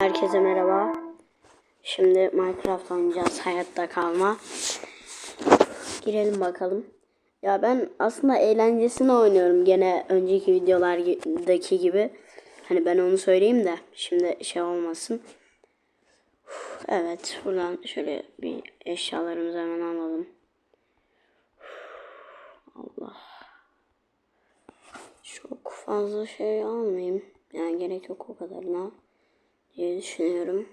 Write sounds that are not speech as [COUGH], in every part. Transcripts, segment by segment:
Herkese merhaba. Şimdi Minecraft oynayacağız. Hayatta kalma. Girelim bakalım. Ya ben aslında eğlencesine oynuyorum. Gene önceki videolardaki gibi. Hani ben onu söyleyeyim de şimdi şey olmasın. Evet buradan şöyle bir eşyalarımızı hemen alalım. Allah. Çok fazla şey almayayım. Yani gerek yok o kadarına diye düşünüyorum.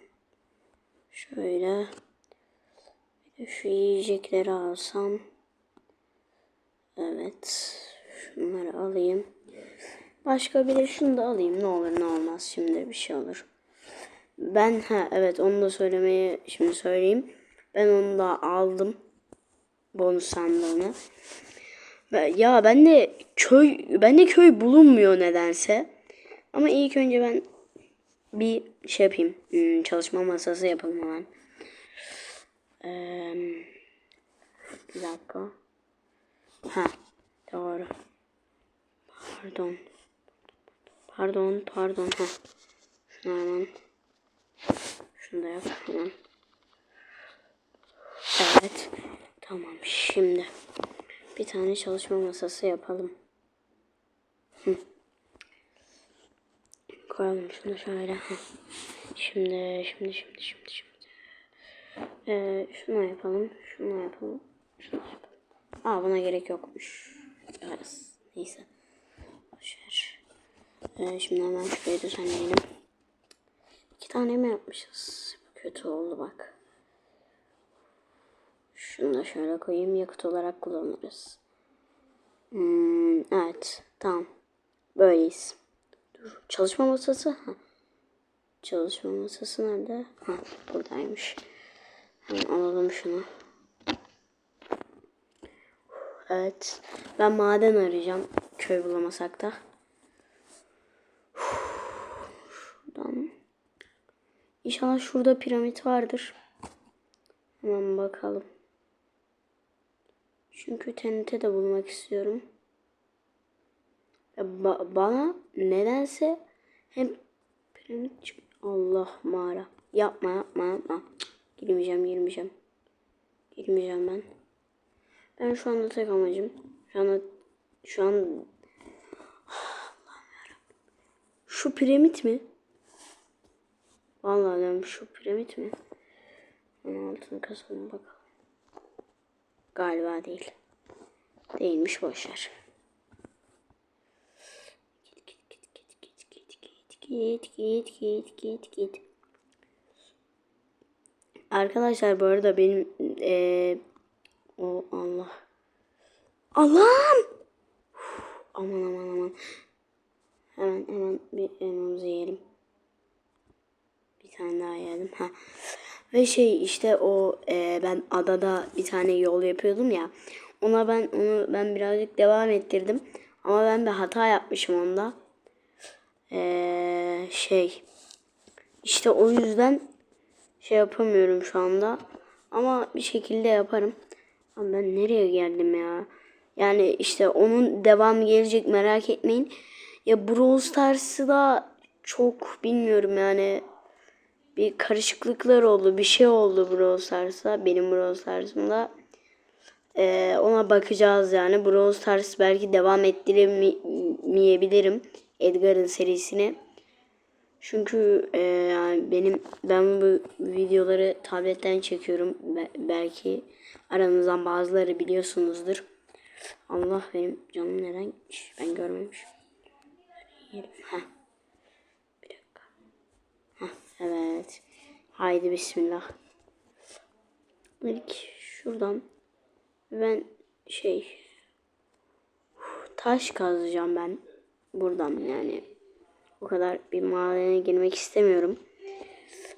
Şöyle şu yiyecekleri alsam. Evet. Şunları alayım. Başka bir de şunu da alayım. Ne olur ne olmaz. Şimdi bir şey olur. Ben ha evet onu da söylemeyi şimdi söyleyeyim. Ben onu da aldım. Bonus sandığını. Ve Ya ben de köy ben de köy bulunmuyor nedense. Ama ilk önce ben bir şey yapayım. Hmm, çalışma masası yapalım hemen. Ee, bir dakika. Ha, doğru. Pardon. Pardon, pardon. Ha. Şunu. Şunu da yap hemen. Evet. Tamam, şimdi. Bir tane çalışma masası yapalım. Hı. Koyalım şunu şöyle. Şimdi, şimdi, şimdi, şimdi, şimdi. Ee, şunu yapalım, şunu yapalım, şunu yapalım. Aa buna gerek yokmuş. Evet, neyse. Boşver. Ee, şimdi hemen şurayı düzenleyelim. İki tane mi yapmışız? Kötü oldu bak. Şunu da şöyle koyayım. Yakıt olarak kullanırız. Hmm, evet. Tamam. Böyleyiz. Dur. Çalışma masası. Ha. Çalışma masası nerede? Ha, buradaymış. Hemen alalım şunu. Evet. Ben maden arayacağım. Köy bulamasak da. Şuradan. İnşallah şurada piramit vardır. Hemen bakalım. Çünkü TNT de bulmak istiyorum. Ba- bana nedense hem piramit Allah mağara. Yapma yapma yapma. Girmeyeceğim girmeyeceğim. Girmeyeceğim ben. Ben şu anda tek amacım. Şu anda şu an. Şu piramit mi? Vallahi diyorum şu piramit mi? Onun altını kasalım bakalım. Galiba değil. Değilmiş boşver. Git git git git git git git git git git. Arkadaşlar bu arada benim eee o Allah. Allah'ım. Aman aman aman. Hemen hemen bir elmamızı yiyelim. Bir tane daha yiyelim. Ha. Ve şey işte o e, ben adada bir tane yol yapıyordum ya. Ona ben onu ben birazcık devam ettirdim. Ama ben bir hata yapmışım onda. Ee, şey işte o yüzden şey yapamıyorum şu anda. Ama bir şekilde yaparım. Ama ben nereye geldim ya? Yani işte onun devamı gelecek merak etmeyin. Ya Brawl Stars'ı da çok bilmiyorum yani. Bir karışıklıklar oldu. Bir şey oldu Brawl Stars'a. Benim Brawl Stars'ımda. Ee, ona bakacağız yani. Brawl Stars belki devam ettiremeyebilirim. Edgar'ın serisini. Çünkü e, yani benim ben bu videoları tabletten çekiyorum. Be- belki aranızdan bazıları biliyorsunuzdur. Allah benim canım neden? Ben görmemişim. Heh. Bir dakika. Heh, evet. Haydi bismillah. İlk şuradan ben şey taş kazacağım ben buradan yani. O kadar bir madene girmek istemiyorum.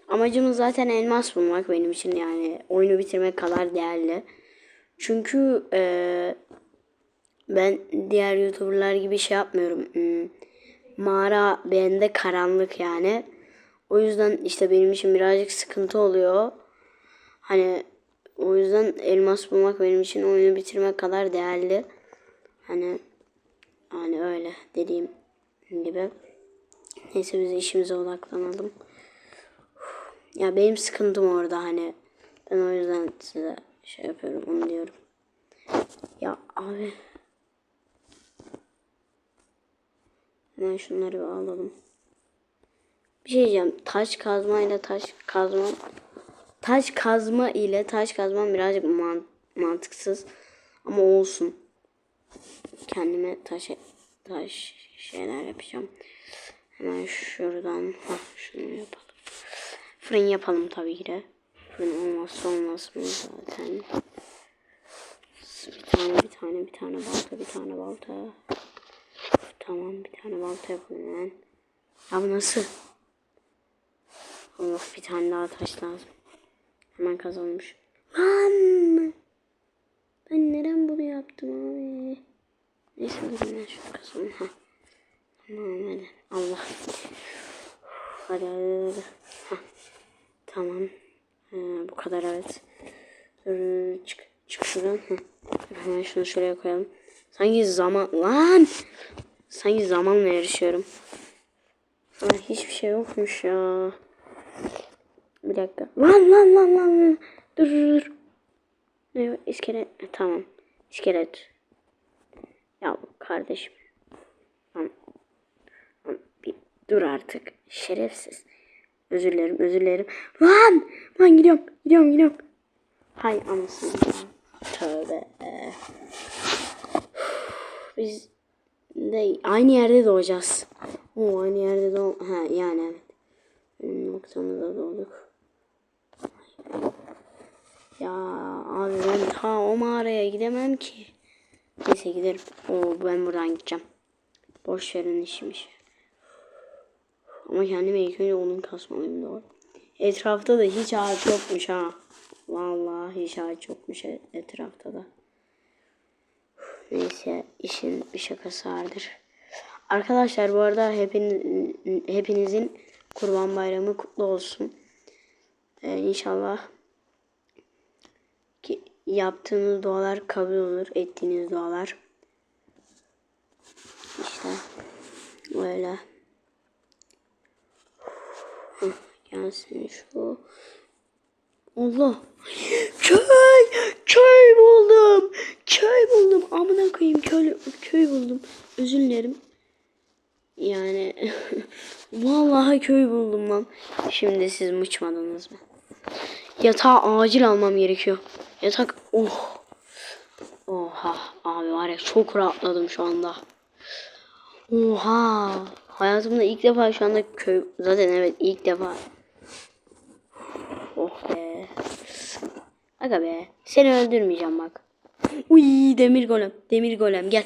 Amacım zaten elmas bulmak benim için yani oyunu bitirmek kadar değerli. Çünkü eee, ben diğer youtuberlar gibi şey yapmıyorum. Hmm, mağara bende karanlık yani. O yüzden işte benim için birazcık sıkıntı oluyor. Hani o yüzden elmas bulmak benim için oyunu bitirmek kadar değerli. Hani hani öyle dediğim gibi. Neyse biz işimize odaklanalım. Ya benim sıkıntım orada hani. Ben o yüzden size şey yapıyorum onu diyorum. Ya abi. Hemen şunları bir alalım. Bir şey diyeceğim. Taş kazma ile taş kazma taş kazma ile taş kazma birazcık man- mantıksız ama olsun. Kendime taş taş şeyler yapacağım. Hemen şuradan ha şunu yapalım. Fırın yapalım tabii ki de. Fırın olmazsa olmaz mı zaten. Bir tane bir tane bir tane balta bir tane balta. Tamam bir tane balta yapalım hemen. Ya bu nasıl? Allah bir tane daha taş lazım. Hemen kazanmış. Lan! Ben neden bunu yaptım abi? Neyse ben kazanım. Ha. Tamam hadi. Allah. Hadi hadi hadi. Ha. Tamam. Ha, bu kadar evet. Dur, çık, çık şuradan. Ha. Hemen şunu şuraya koyalım. Sanki zaman... Lan! Sanki zamanla yarışıyorum. Ama hiçbir şey yokmuş ya. Bir dakika. Lan lan lan lan. Dur dur dur. Ne iskelet? Ha, Tamam. İskelet. Ya kardeşim. Lan bir dur artık. Şerefsiz. Özür dilerim özür dilerim. Lan! Lan gidiyorum. Gidiyorum gidiyorum. Hay anasını. Tövbe. Biz de aynı yerde doğacağız. O aynı yerde doğ... Ha yani evet. Benim noktamıza doğduk. Ya abi ben ta o mağaraya gidemem ki. Neyse giderim. Oo ben buradan gideceğim. Boş verin işmiş. Ama kendime ilk önce onun kasmalıyım doğru. Etrafta da hiç ağaç yokmuş ha. Vallahi hiç ağaç yokmuş e- etrafta da. Neyse işin bir şakası vardır. Arkadaşlar bu arada hepin, hepinizin kurban bayramı kutlu olsun. Ee, inşallah yaptığınız dualar kabul olur. Ettiğiniz dualar. İşte böyle. Gelsin şu. Allah. Köy! Köy buldum. Köy buldum. Amına koyayım köy, köy buldum. Özür dilerim. Yani [LAUGHS] vallahi köy buldum lan. Şimdi siz mıçmadınız mı? Yatağı acil almam gerekiyor. Yatak oh. Oha abi var ya çok rahatladım şu anda. Oha. Hayatımda ilk defa şu anda köy zaten evet ilk defa. Oh be. Aga be. Seni öldürmeyeceğim bak. Uy demir golem. Demir golem gel.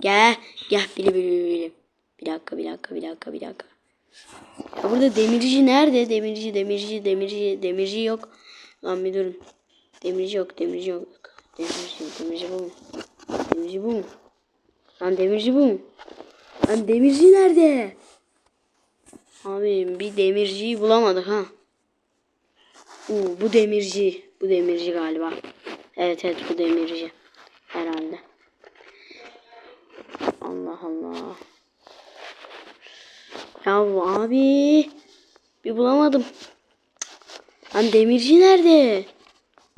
Gel. Gel bili bili bili. Bir dakika bir dakika bir dakika bir dakika. Ya burada demirci nerede? Demirci demirci demirci demirci yok. Lan bir durun. Demirci yok demirci yok. Demirci demirci bu mu? Demirci bu mu? Lan demirci bu mu? Lan demirci nerede? Abi bir demirciyi bulamadık ha. Uu, bu demirci. Bu demirci galiba. Evet evet bu demirci. Herhalde. Allah Allah. Ya abi. Bir bulamadım. Lan demirci nerede?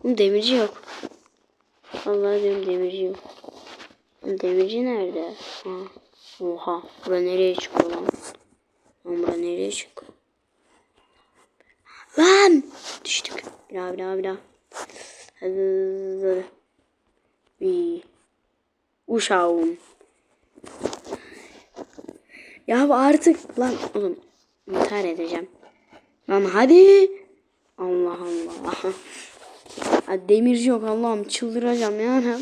Oğlum demirci yok. Vallahi diyorum demirci yok. Demirci nerede? Ha. Oha. Bura nereye çıkıyor lan? Lan bura nereye çıkıyor? Lan! Düştük. Bir daha bir daha bir daha. Hadi. Bir. Uşağım. Ya artık lan oğlum intihar edeceğim. Lan hadi. Allah Allah. Demirci yok Allah'ım çıldıracağım ya.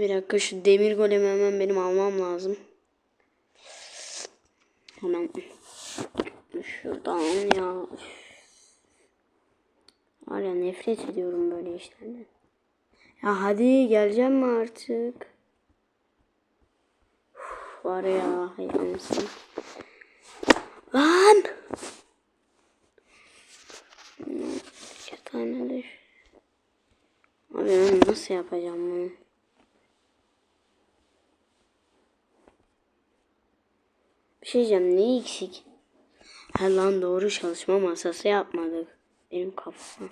Bir dakika şu demir golemi hemen benim almam lazım. Hemen şuradan ya. Ya nefret ediyorum böyle işlerden. Ya hadi geleceğim mi artık? Uf, var ya hay anasını. Lan! İki tane düş. Abi ben nasıl yapacağım bunu? Bir şey diyeceğim ne eksik? Ha lan doğru çalışma masası yapmadık. Benim kafam.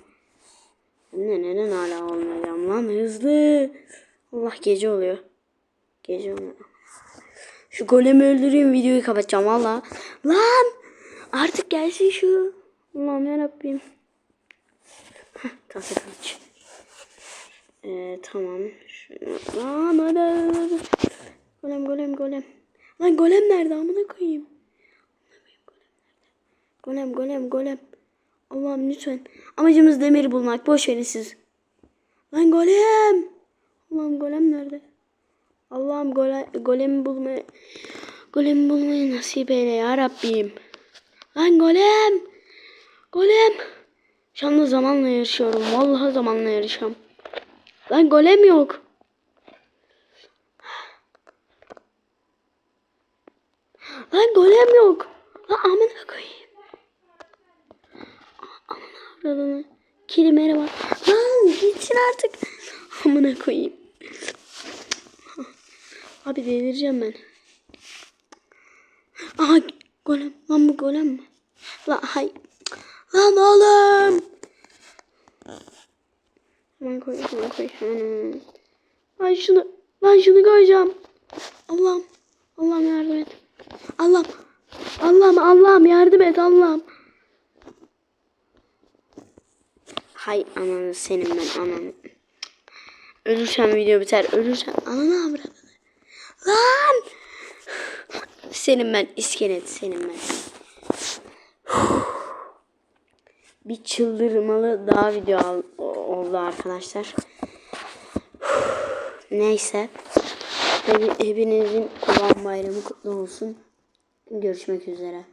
Ne neden hala olmayacağım lan hızlı. Allah gece oluyor. Gece oluyor. Şu golemi öldüreyim videoyu kapatacağım valla. Lan artık gelsin şu. Allah'ım yarabbim. Heh, tahta kılıç. Ee, tamam. Şunu. Hadi. Golem golem golem. Lan golem nerede amına koyayım. Golem golem golem. Allah'ım lütfen. Amacımız demiri bulmak. Boş verin siz. Lan golem. Allah'ım golem nerede? Allah'ım gole, golemi bulmayı golemi bulmayı nasip eyle ya Rabbim. Lan golem. Golem. Şu anda zamanla yarışıyorum. Vallahi zamanla yarışıyorum. Lan golem yok. Lan golem yok. Lan amına koyayım. Amına avradını. Kelimere bak. Lan gitsin artık. Amına koyayım. Abi delireceğim ben. Aha golem. Lan bu golem mi? Lan hay. Lan oğlum. Hemen koy, hemen koy. Hemen. Ay şunu, lan şunu koyacağım. Allah'ım, Allah'ım yardım et. Allah'ım, Allah'ım, Allah'ım yardım et Allah'ım. Hay ananı senin ben ananı. Ölürsem video biter. Ölürsem ananı avradını. Lan! Senin ben iskelet senin ben. Bir çıldırmalı daha video al- oldu arkadaşlar. Neyse. Hep- Hepinizin Kurban Bayramı kutlu olsun. Görüşmek üzere.